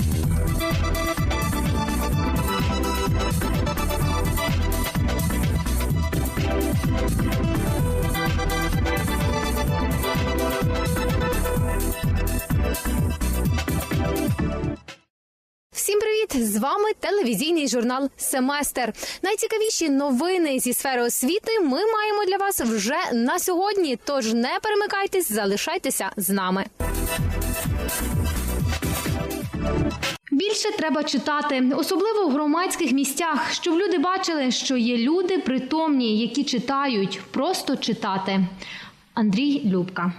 Thank Всім привіт! З вами телевізійний журнал Семестр. Найцікавіші новини зі сфери освіти ми маємо для вас вже на сьогодні. Тож не перемикайтесь, залишайтеся з нами. Більше треба читати, особливо в громадських місцях, щоб люди бачили, що є люди притомні, які читають, просто читати. Андрій Любка.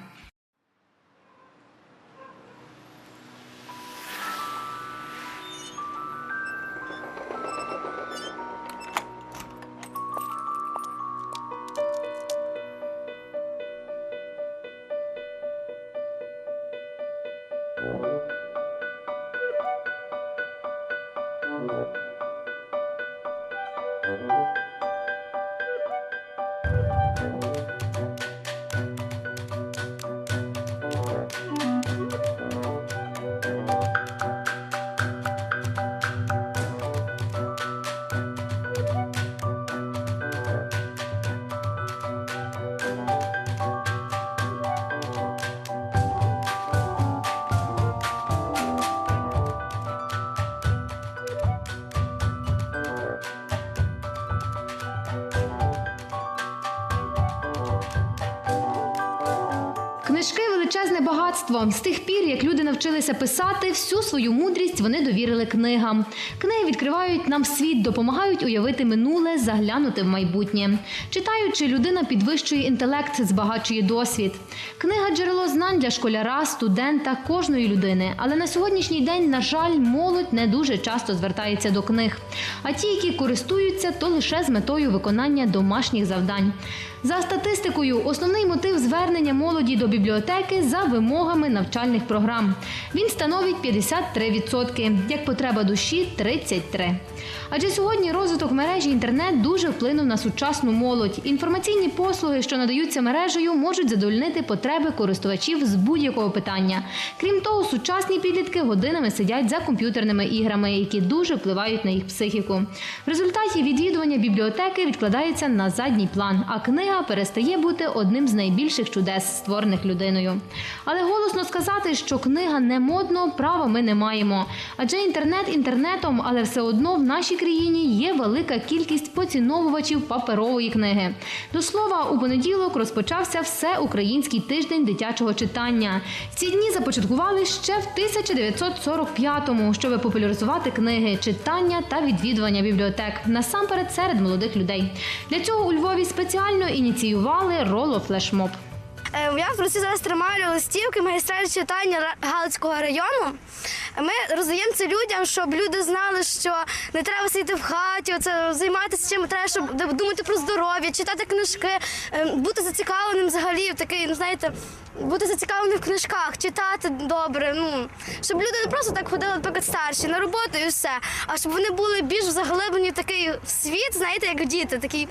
З тих пір, як люди навчилися писати, всю свою мудрість вони довірили книгам. Книги відкривають нам світ, допомагають уявити минуле, заглянути в майбутнє. Читаючи, людина підвищує інтелект, збагачує досвід. Книга джерело знань для школяра, студента, кожної людини. Але на сьогоднішній день, на жаль, молодь не дуже часто звертається до книг. А ті, які користуються, то лише з метою виконання домашніх завдань. За статистикою, основний мотив звернення молоді до бібліотеки за вимогами навчальних програм. Він становить 53%, як потреба душі 33%. Адже сьогодні розвиток мережі інтернет дуже вплинув на сучасну молодь. Інформаційні послуги, що надаються мережею, можуть задовольнити потреби користувачів з будь-якого питання. Крім того, сучасні підлітки годинами сидять за комп'ютерними іграми, які дуже впливають на їх психіку. В результаті відвідування бібліотеки відкладається на задній план, а книга перестає бути одним з найбільших чудес, створених людиною. Але голосно сказати, що книга не модно, права ми не маємо. Адже інтернет інтернетом, але все одно в нашій країні є велика кількість поціновувачів паперової книги. До слова, у понеділок розпочався всеукраїнський тиждень дитячого читання. Ці дні започаткували ще в 1945-му, щоб популяризувати книги, читання та відвідування бібліотек насамперед серед молодих людей. Для цього у Львові спеціально ініціювали роло-флешмоб. Е, Я в руці зараз тримаю листівки магістраль читання Галицького району. Ми роздаємо це людям, щоб люди знали, що не треба сидіти в хаті, оце займатися чим треба, щоб думати про здоров'я, читати книжки, е, бути зацікавленим взагалі такий, ну знаєте, бути зацікавленим в книжках, читати добре. Ну щоб люди не просто так ходили, наприклад, старші на роботу і все, а щоб вони були більш заглиблені в такий світ, знаєте, як діти, такий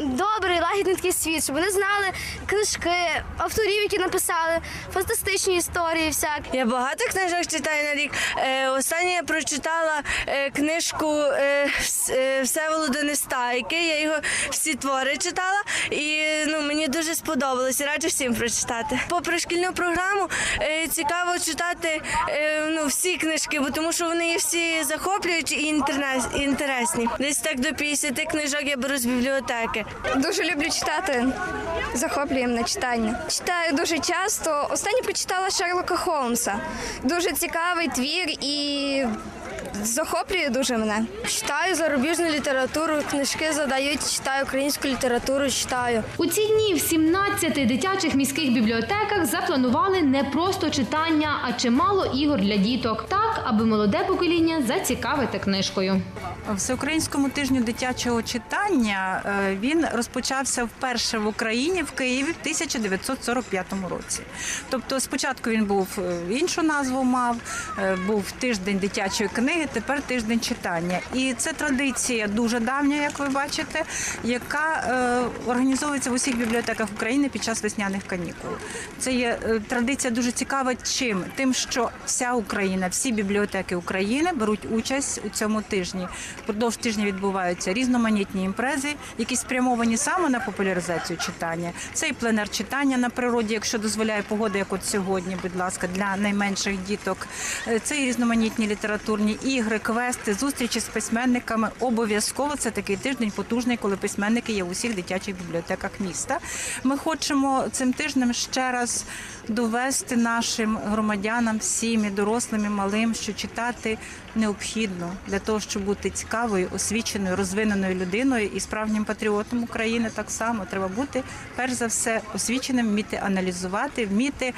добрий, лагідний такий світ, щоб вони знали книжки, авторів, які написали, фантастичні історії всякі. Я багато книжок читаю на рік. Е, останнє я прочитала е, книжку е, е, Всеволода. Я його всі твори читала, і ну мені дуже сподобалось. Раджу всім прочитати. Попри шкільну програму е, цікаво читати е, ну, всі книжки, бо тому що вони всі захоплюючі і інтернес- і інтересні. Десь так до 50 книжок я беру з бібліотеки. Дуже люблю читати. Захоплює мене читання. Читаю дуже часто. Останнє прочитала Шерлока Холмса. Дуже цікавий твір і захоплює дуже мене. Читаю зарубіжну літературу, книжки задають, читаю українську літературу, читаю. У ці дні в 17 дитячих міських бібліотеках запланували не просто читання, а чимало ігор для діток, так аби молоде покоління зацікавити книжкою. Всеукраїнському тижню дитячого читання е, він розпочався вперше в Україні в Києві в 1945 році. Тобто, спочатку він був е, іншу назву мав, е, був тиждень дитячої книги. Тепер тиждень читання. І це традиція дуже давня, як ви бачите, яка е, організовується в усіх бібліотеках України під час весняних канікул. Це є е, традиція дуже цікава. Чим тим, що вся Україна, всі бібліотеки України беруть участь у цьому тижні. Впродовж тижня відбуваються різноманітні імпрези, які спрямовані саме на популяризацію читання. Це і пленер читання на природі, якщо дозволяє погода, як от сьогодні, будь ласка, для найменших діток. Е, Це і різноманітні літературні ігри, квести, зустрічі з письменниками. Обов'язково це такий тиждень потужний, коли письменники є в усіх дитячих бібліотеках міста. Ми хочемо цим тижнем ще раз довести нашим громадянам, всім і дорослим і малим, що читати необхідно для того, щоб бути цікавою, освіченою, розвиненою людиною і справжнім патріотом України. Так само треба бути перш за все освіченим, вміти аналізувати, вміти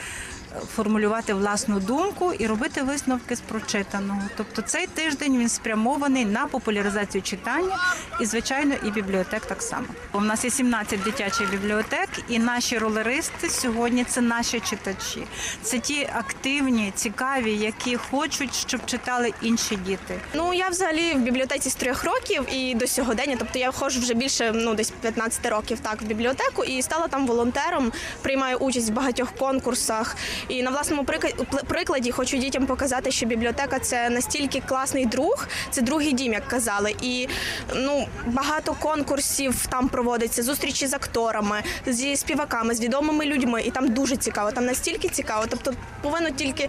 формулювати власну думку і робити висновки з прочитаного. Тобто цей тиждень він спрямований на популяризацію читання і, звичайно, і бібліотек так само. У нас є 17 дитячих бібліотек, і наші ролеристи сьогодні це наші читачі. Це ті активні, цікаві, які хочуть, щоб читали інші діти. Ну я взагалі в бібліотеці з трьох років і до сьогодення. Тобто я ходжу вже більше ну десь 15 років так в бібліотеку і стала там волонтером. Приймаю участь в багатьох конкурсах. І на власному прикла- прикладі хочу дітям показати, що бібліотека це настільки класний друг, це другий дім, як казали. І ну багато конкурсів там проводиться, зустрічі з акторами, зі співаками, з відомими людьми. І там дуже цікаво. Там настільки цікаво. Тобто повинно тільки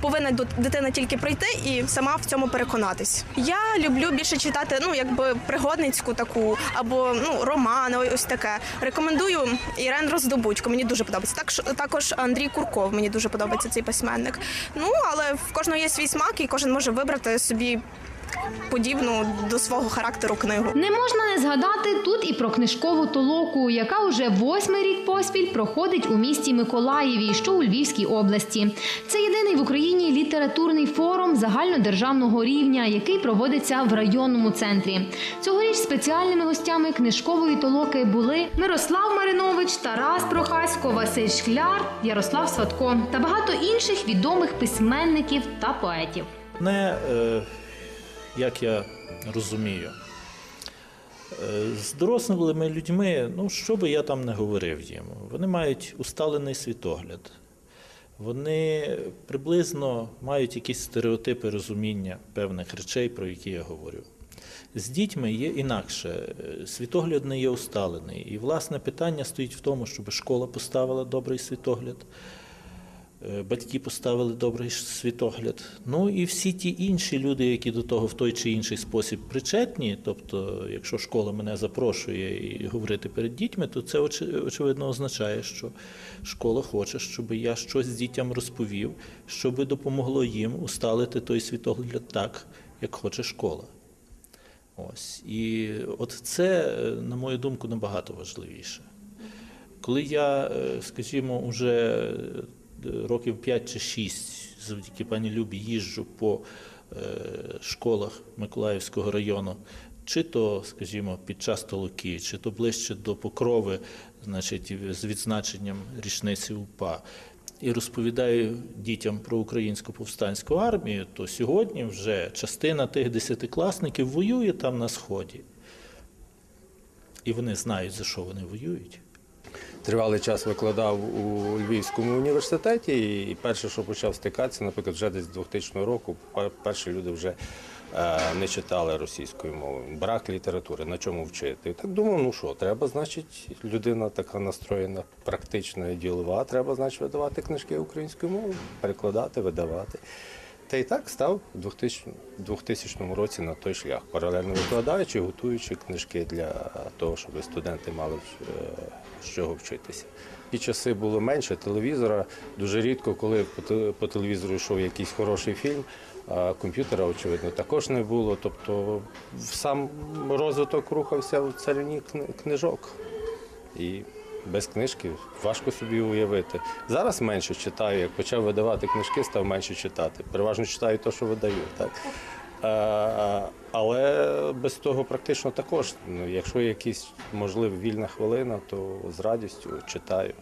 повинна дитина тільки прийти і сама в цьому переконатись. Я люблю більше читати, ну якби пригодницьку таку або ну романи, ось таке. Рекомендую Ірен Роздобудько. Мені дуже подобається. Так також Андрій Курков. Мені дуже подобається цей письменник. Ну але в кожного є свій смак, і кожен може вибрати собі подібну до свого характеру книгу. Не можна не згадати тут і про книжкову толоку, яка уже восьмий рік поспіль проходить у місті Миколаєві, що у Львівській області. Це єдиний в Україні літературний форум загальнодержавного рівня, який проводиться в районному центрі. Цьогоріч спеціальними гостями книжкової толоки були Мирослав Маринович, Тарас Прохасько, Василь Шкляр, Ярослав Сватко та багато інших відомих письменників та поетів. Не, е, як я розумію, е, з дорослими людьми, ну що би я там не говорив їм, вони мають усталений світогляд. Вони приблизно мають якісь стереотипи розуміння певних речей, про які я говорю. З дітьми є інакше. Світогляд не є усталений. І, власне, питання стоїть в тому, щоб школа поставила добрий світогляд, батьки поставили добрий світогляд. Ну і всі ті інші люди, які до того в той чи інший спосіб причетні. Тобто, якщо школа мене запрошує і говорити перед дітьми, то це очевидно означає, що школа хоче, щоб я щось дітям розповів, щоб допомогло їм усталити той світогляд так, як хоче школа. Ось. І от це, е, на мою думку, набагато важливіше. Коли я, е, скажімо, уже е, років 5 чи 6 завдяки пані Любі їжджу по е, школах Миколаївського району, чи то, скажімо, під час толоки, чи то ближче до покрови, значить, з відзначенням річниці УПА, і розповідаю дітям про українську повстанську армію, то сьогодні вже частина тих десятикласників воює там на сході. І вони знають, за що вони воюють. Тривалий час викладав у Львівському університеті, і перше, що почав стикатися, наприклад, вже десь з 2000 року, перші люди вже е, не читали російською мовою. Брак літератури, на чому вчити. Так думав, ну що, треба, значить, людина така настроєна, практична і ділова, треба, значить, видавати книжки українською мовою, перекладати, видавати. Та й так став у 2000, 2000 році на той шлях, паралельно викладаючи, готуючи книжки для того, щоб студенти мали е, з чого вчитися. Ті часи було менше телевізора. Дуже рідко, коли по телевізору йшов якийсь хороший фільм, а комп'ютера, очевидно, також не було. Тобто сам розвиток рухався в царині книжок. І без книжки важко собі уявити. Зараз менше читаю. Як почав видавати книжки, став менше читати. Переважно читаю те, що видаю. Так? Е, Але без того практично також. Ну, якщо якісь, можливо, вільна хвилина, то з радістю читаю.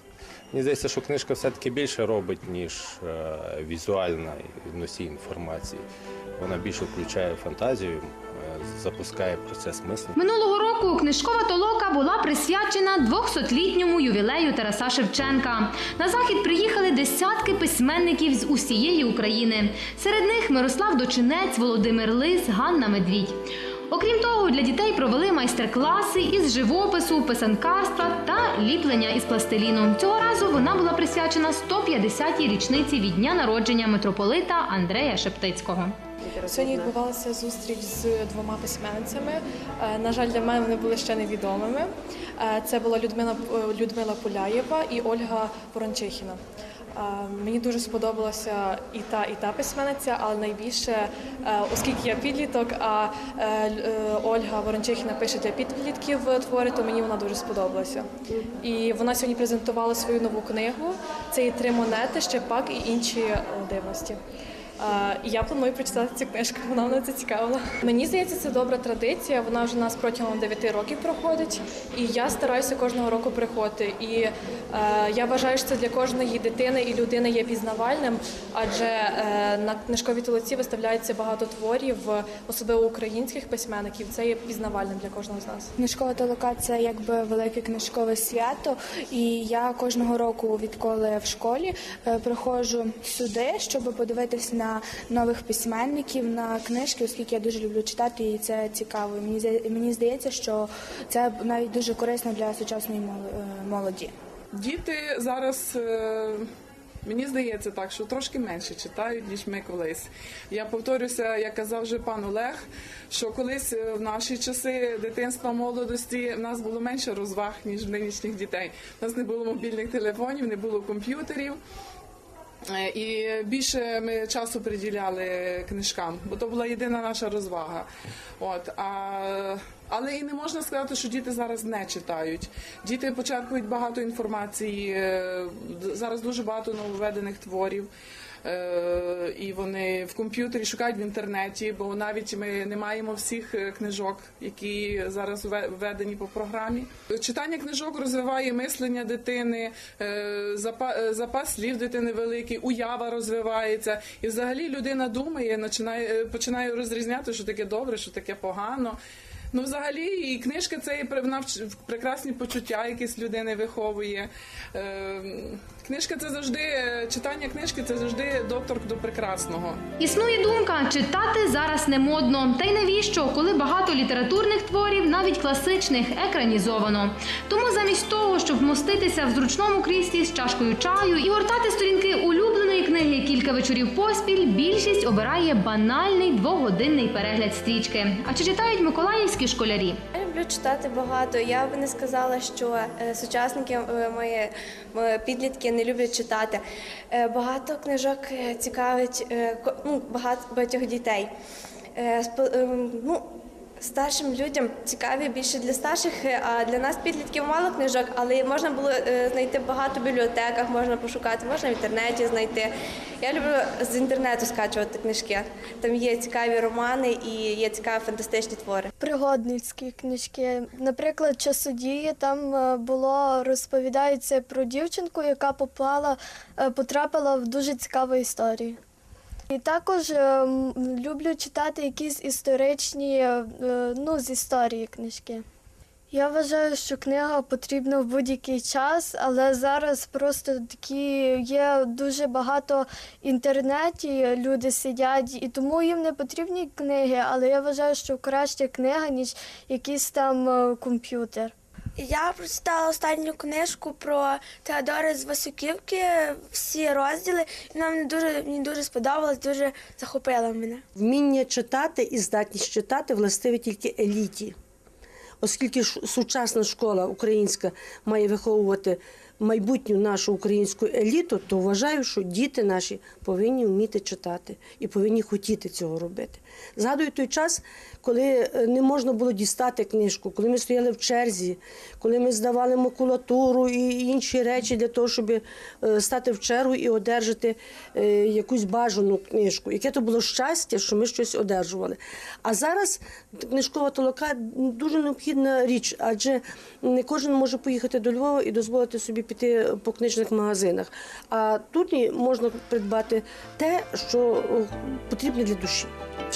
Мені здається, що книжка все-таки більше робить, ніж е, візуальна носій інформації. Вона більше включає фантазію, е, запускає процес мислення. Минулого року книжкова толока була присвячена 200-літньому ювілею Тараса Шевченка. На захід приїхали десятки письменників з усієї України. Серед них Мирослав Дочинець, Володимир Лис, Ганна Медвідь. Окрім того, для дітей провели майстер-класи із живопису, писанкарства та ліплення із пластиліну. Цього разу вона була присвячена 150-й річниці від дня народження митрополита Андрея Шептицького. Сьогодні відбувалася зустріч з двома письменницями. Е, На жаль, для мене вони були ще невідомими. Е, Це була Людмила Людмила Пуляєва і Ольга Ворончихіна. Е, Мені дуже сподобалася і та, і та письменниця, але найбільше, е, оскільки я підліток, а е, Ольга Ворончихіна пише для підлітків твори, то мені вона дуже сподобалася. І вона сьогодні презентувала свою нову книгу. Це є три монети, щепак і інші дивності. Е, І я планую прочитати цю книжку, вона мене зацікавила. Мені здається, це добра традиція. Вона вже у нас протягом 9 років проходить, і я стараюся кожного року приходити. І е, я вважаю, що це для кожної дитини і людини є пізнавальним, адже е, на книжковій толоці виставляється багато творів, особливо українських письменників. Це є пізнавальним для кожного з нас. Книжкова толока це якби велике книжкове свято, і я кожного року, відколи в школі, е, приходжу сюди, щоб подивитися на нових письменників, на книжки, оскільки я дуже люблю читати, і це цікаво. Мені мені здається, що це навіть дуже корисно для сучасної е, молоді. Діти зараз. е, Мені здається так, що трошки менше читають, ніж ми колись. Я повторюся, як казав вже пан Олег, що колись е, в наші часи дитинства, молодості в нас було менше розваг, ніж в нинішніх дітей. У нас не було мобільних телефонів, не було комп'ютерів. Е, І більше ми часу приділяли книжкам, бо то була єдина наша розвага. От а, але і не можна сказати, що діти зараз не читають. Діти почерпують багато інформації. е, Зараз дуже багато нововведених творів. Е, І вони в комп'ютері шукають в інтернеті, бо навіть ми не маємо всіх е, книжок, які зараз введені по програмі. Читання книжок розвиває мислення дитини, е, запа- запас слів дитини великий, уява розвивається. І взагалі людина думає, починає розрізняти, що таке добре, що таке погано. Ну, взагалі, і книжка це і прекрасні почуття, якісь людини виховує. Е, Книжка це завжди е, читання книжки, це завжди доктор до прекрасного. Існує думка, читати зараз не модно. Та й навіщо, коли багато літературних творів, навіть класичних, екранізовано. Тому замість того, щоб вмоститися в зручному кріслі з чашкою чаю і гортати сторінки улюбленої книги кілька вечорів поспіль, більшість обирає банальний двогодинний перегляд стрічки. А чи читають миколаївські школярі? Я люблю читати багато. Я б не сказала, що е, сучасники е, мої е, підлітки не люблять читати. Багато книжок цікавить ну, багатьох дітей. Е, спо- е, Ну, Старшим людям цікаві більше для старших, е, а для нас підлітків мало книжок, але можна було е, знайти багато в бібліотеках, можна пошукати, можна в інтернеті знайти. Я люблю з інтернету скачувати книжки. Там є цікаві романи і є цікаві фантастичні твори. Пригодницькі книжки. Наприклад, часодії там е, було розповідається про дівчинку, яка попала, потрапила в дуже цікаву історію. І також е, люблю читати якісь історичні, е, ну, з історії книжки. Я вважаю, що книга потрібна в будь-який час, але зараз просто такі є дуже багато інтернеті, люди сидять, і тому їм не потрібні книги, але я вважаю, що краще книга, ніж якийсь там е, комп'ютер. Я прочитала останню книжку про Теодора з Васюківки, всі розділи, і мені дуже, мені дуже сподобалась, дуже захопила мене. Вміння читати і здатність читати властиві тільки еліті. Оскільки сучасна школа українська має виховувати майбутню нашу українську еліту, то вважаю, що діти наші повинні вміти читати і повинні хотіти цього робити. Згадую той час, коли е, не можна було дістати книжку, коли ми стояли в черзі, коли ми здавали макулатуру і інші речі для того, щоб е, стати в чергу і одержати е, якусь бажану книжку. Яке то було щастя, що ми щось одержували. А зараз книжкова толока дуже необхідна річ, адже не кожен може поїхати до Львова і дозволити собі піти по книжних магазинах. А тут можна придбати те, що о, потрібне для душі.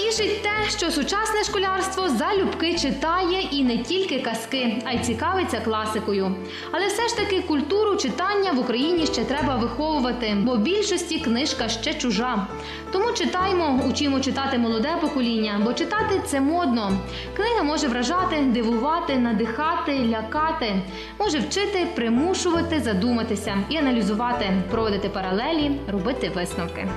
Тішить те, що сучасне школярство залюбки читає і не тільки казки, а й цікавиться класикою. Але все ж таки культуру читання в Україні ще треба виховувати, бо більшості книжка ще чужа. Тому читаймо, учимо читати молоде покоління, бо читати це модно. Книга може вражати, дивувати, надихати, лякати, може вчити, примушувати, задуматися і аналізувати, проводити паралелі, робити висновки.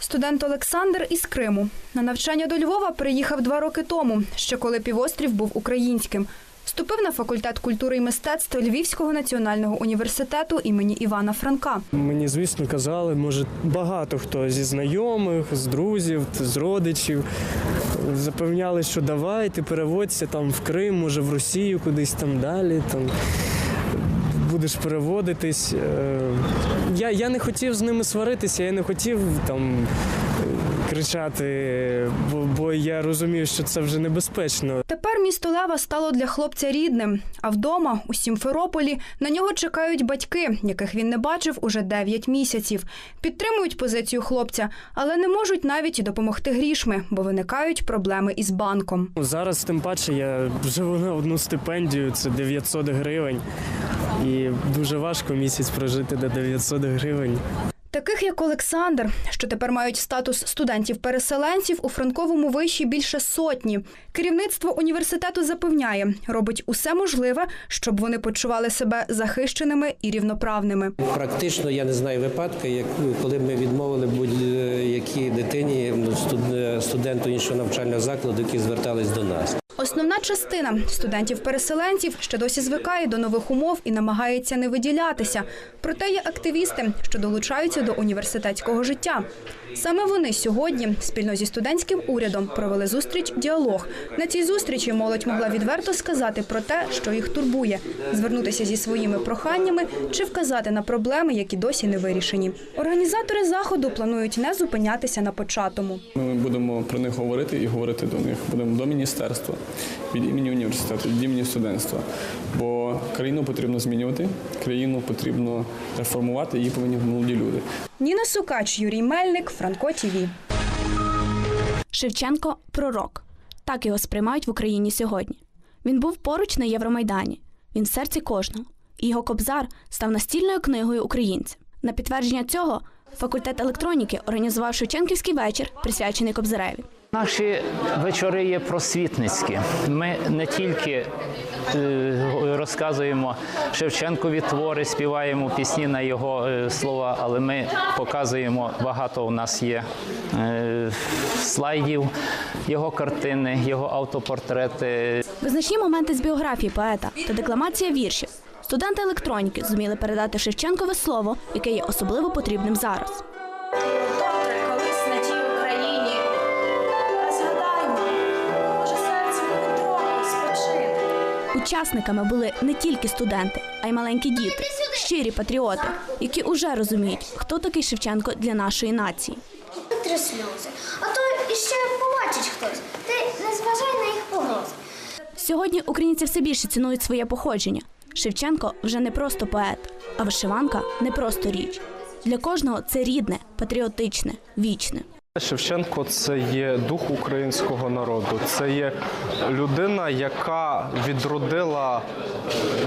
Студент Олександр із Криму на навчання до Львова приїхав два роки тому, ще коли півострів був українським. Вступив на факультет культури і мистецтв Львівського національного університету імені Івана Франка. Мені, звісно, казали, може, багато хто зі знайомих, з друзів, з родичів. Запевняли, що давай, ти переводься там в Крим, може в Росію, кудись там далі. Там будеш переводитись. Е, Я, я не хотів з ними сваритися, я не хотів там кричати, бо, бо я розумів, що це вже небезпечно. Тепер місто Лева стало для хлопця рідним. А вдома, у Сімферополі, на нього чекають батьки, яких він не бачив уже 9 місяців. Підтримують позицію хлопця, але не можуть навіть і допомогти грішми, бо виникають проблеми із банком. Зараз, тим паче, я живу на одну стипендію, це 900 гривень. І дуже важко місяць прожити до 900 гривень. Таких як Олександр, що тепер мають статус студентів-переселенців у франковому виші більше сотні. Керівництво університету запевняє, робить усе можливе, щоб вони почували себе захищеними і рівноправними. Практично я не знаю випадка, як коли ми відмовили будь-якій дитині ну, студ- студенту іншого навчального закладу, які звертались до нас. Основна частина студентів-переселенців ще досі звикає до нових умов і намагається не виділятися. Проте є активісти, що долучаються до університетського життя. Саме вони сьогодні спільно зі студентським урядом провели зустріч діалог. На цій зустрічі молодь могла відверто сказати про те, що їх турбує, звернутися зі своїми проханнями чи вказати на проблеми, які досі не вирішені. Організатори заходу планують не зупинятися на початому. Ми будемо про них говорити і говорити до них. Будемо до міністерства від імені університету, від імені студентства. Бо країну потрібно змінювати, країну потрібно реформувати, її повинні молоді люди. Ніна Сукач, Юрій Мельник, Франко ТІВІ. Шевченко пророк. Так його сприймають в Україні сьогодні. Він був поруч на Євромайдані. Він в серці кожного. І його кобзар став настільною книгою українця. На підтвердження цього факультет електроніки організував Шевченківський вечір, присвячений Кобзареві. Наші вечори є просвітницькі. Ми не тільки е, розказуємо Шевченкові твори, співаємо пісні на його е, слова, але ми показуємо багато. У нас є е, слайдів, його картини, його автопортрети. Визначні моменти з біографії поета та декламація віршів. Студенти електроніки зуміли передати Шевченкове слово, яке є особливо потрібним зараз. Учасниками були не тільки студенти, а й маленькі діти, щирі патріоти, які уже розуміють, хто такий Шевченко для нашої нації. Три сльози. А то іще побачить хтось. Ти не зважай на їх погрози. Сьогодні українці все більше цінують своє походження. Шевченко вже не просто поет, а вишиванка не просто річ. Для кожного це рідне, патріотичне, вічне. Шевченко це є дух українського народу. Це є людина, яка відродила,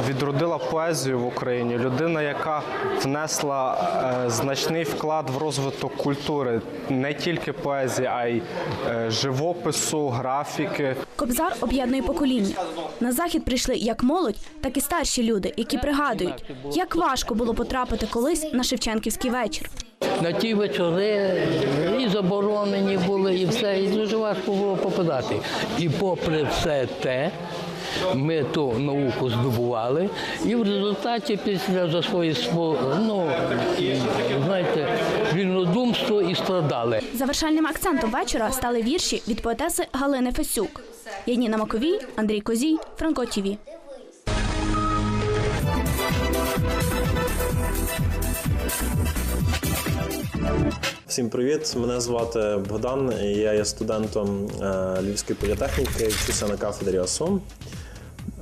відродила поезію в Україні, людина, яка внесла е, значний вклад в розвиток культури, не тільки поезії, а й е, живопису, графіки. Кобзар об'єднує покоління. На захід прийшли як молодь, так і старші люди, які пригадують, як важко було потрапити колись на Шевченківський вечір. На ті вечори і заборонені були, і все, і дуже важко було попадати. І попри все те, ми ту науку здобували, і в результаті після за свої ну, знаєте, вільнодумство і страдали. Завершальним акцентом вечора стали вірші від поетеси Галини Фесюк. Яніна Маковій, Андрій Козій, Франко ТІВІ. Всім привіт! Мене звати Богдан. Я є студентом е, Львівської політехніки, вчуся на кафедрі АСОМ.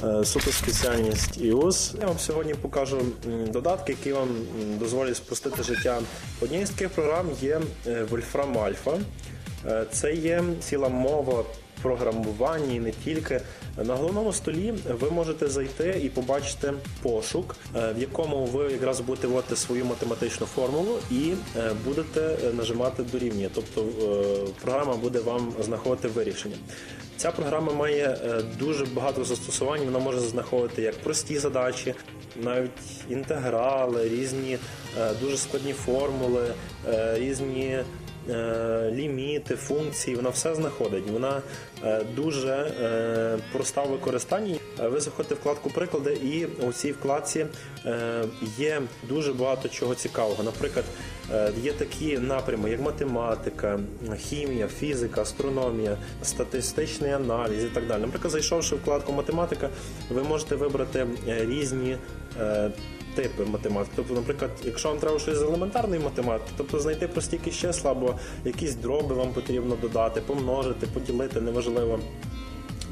Е, Суто спеціальність ІУС. Я вам сьогодні покажу додатки, які вам дозволять спростити життя. Однією з таких програм є е, Вольфрам Альфа. Це є ціла мова програмування і не тільки. На головному столі ви можете зайти і побачити пошук, е, в якому ви якраз будете вводити свою математичну формулу і е, будете е, нажимати дорівнює. Тобто програма буде вам знаходити вирішення. Ця програма має дуже багато застосувань. Вона може знаходити як прості задачі, навіть інтеграли, різні дуже складні формули, різні ліміти, функції, вона все знаходить. Вона дуже е, проста в використанні. Е, Ви заходите вкладку приклади, і у цій вкладці е, є дуже багато чого цікавого. Наприклад, е, є такі напрями, як математика, хімія, фізика, астрономія, статистичний аналіз і так далі. Наприклад, зайшовши в вкладку математика, ви можете вибрати е, різні. Типи математики. Тобто, наприклад, якщо вам треба щось з елементарної математики, тобто знайти прості якісь числа або якісь дроби вам потрібно додати, помножити, поділити, неважливо.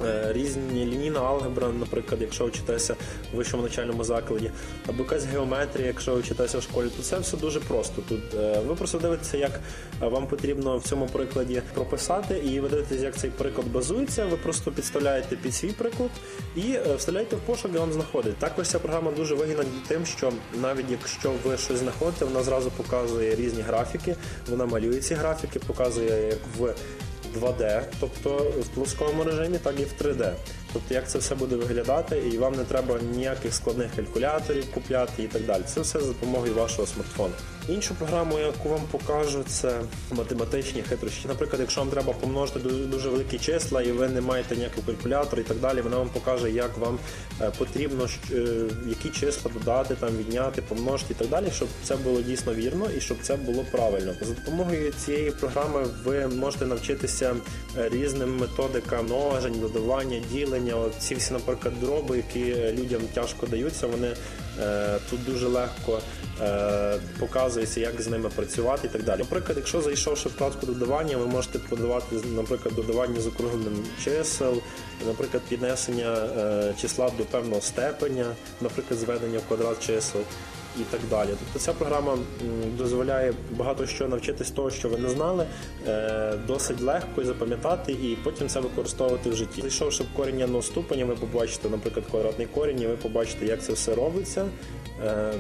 Е, Різні лінійна алгебра, наприклад, якщо вчитеся в вищому навчальному закладі, або якась геометрія, якщо вчитеся в школі, то це все дуже просто. Тут е, ви просто дивитеся, як вам потрібно в цьому прикладі прописати, і ви дивитеся, як цей приклад базується. Ви просто підставляєте під свій приклад і е, вставляєте в пошук, де вам знаходить. Також ця програма дуже вигідна тим, що навіть якщо ви щось знаходите, вона зразу показує різні графіки. Вона малює ці графіки, показує як в 2D, тобто в плоскому режимі, так і в 3D. Тобто як це все буде виглядати, і вам не треба ніяких складних калькуляторів купляти і так далі. Це все за допомогою вашого смартфону. Іншу програму, яку вам покажу, це математичні хитрощі. Наприклад, якщо вам треба помножити дуже, великі числа, і ви не маєте ніякого калькулятора і так далі, вона вам покаже, як вам е, потрібно е, які числа додати, там відняти, помножити і так далі, щоб це було дійсно вірно і щоб це було правильно. За допомогою цієї програми ви можете навчитися е, різним методикам множень, додавання, ділення. От ці всі, наприклад, дроби, які людям тяжко даються, вони е, тут дуже легко е, показуються, як з ними працювати і так далі. Наприклад, якщо зайшовши вкладку додавання, ви можете подавати, наприклад, додавання з округленим чисел, наприклад, піднесення е, числа до певного степеня, наприклад, зведення в квадрат чисел. І так далі. Тобто ця програма дозволяє багато що навчитись того, що ви не знали, е, досить легко і запам'ятати, і потім це використовувати в житті. Зайшовши в коріння на ступеня, ви побачите, наприклад, квадратний корінь, і ви побачите, як це все робиться. е,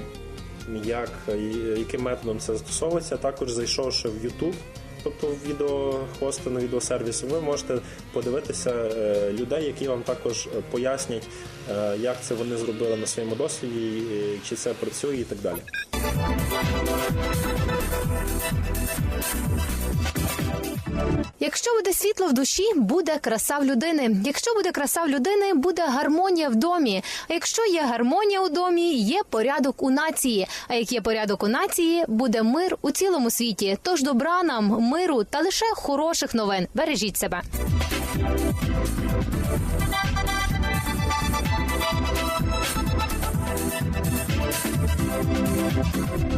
як, яким методом це застосовується. Також зайшовши в YouTube, тобто в відеохости на відеосервіси, ви можете подивитися е, людей, які вам також пояснять, е, як це вони зробили на своєму досвіді, е, чи це працює і так далі. Буде світло в душі, буде краса в людини. Якщо буде краса в людини, буде гармонія в домі. А якщо є гармонія у домі, є порядок у нації. А як є порядок у нації, буде мир у цілому світі. Тож добра нам, миру та лише хороших новин. Бережіть себе. Thank you.